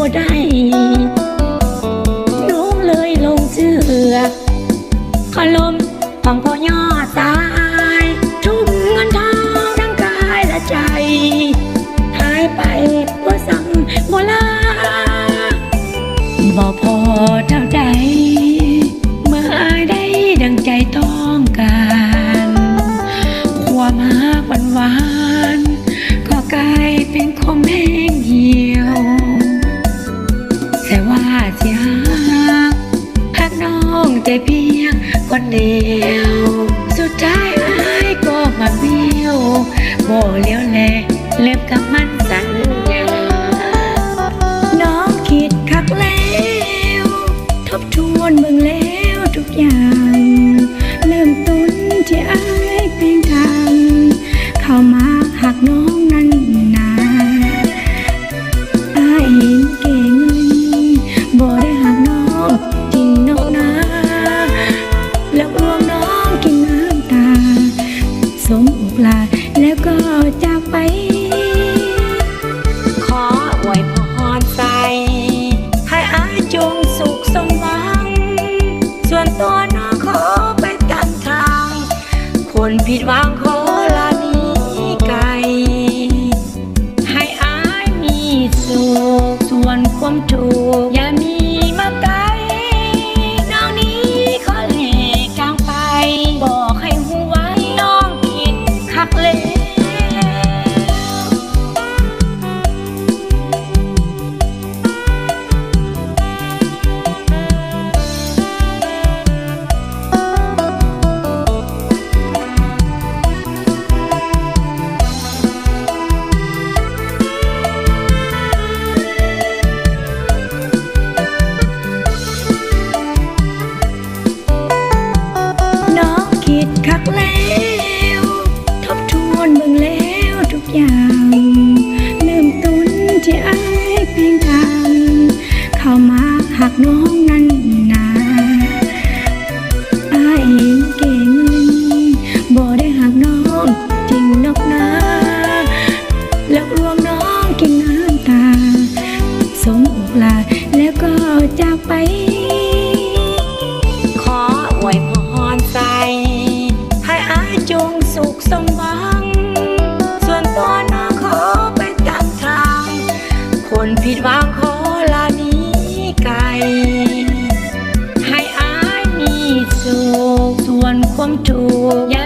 บ่ได้ น้องเลยลงเชือขอลมของพ่อย่อตาย ทุ่มเงินทองทั้งกายและใจ หายไปบ่สั่งบ่ลาบ่พอเท่าใด ใจเพียงคนเดียว สุดท้ายอายก็มาเบี้ยวบ่เลี้ยวแลเล็บกับมันสัญญาน้องคิดคักแล้ว ทบทวนเบิ่งแล้วทุกอย่าง นตัวน้องขอไปตันทาง คนผิดหวังขอลาหนีไกล ให้อายมีสุขส่วนความทุกข์อย่ามี ที่อายเพียงทางเข้ามาหักน้องนั้นนาอายเห็นเก่งินบ่ได้หักน้องจริงนอกนาแล้วรวงน้องกินน้ำตา สมอกลาแล้วก็จากไป คนผิดหวังขอลานี้ไกล ให้อายมีสุขส่วนความถูกข์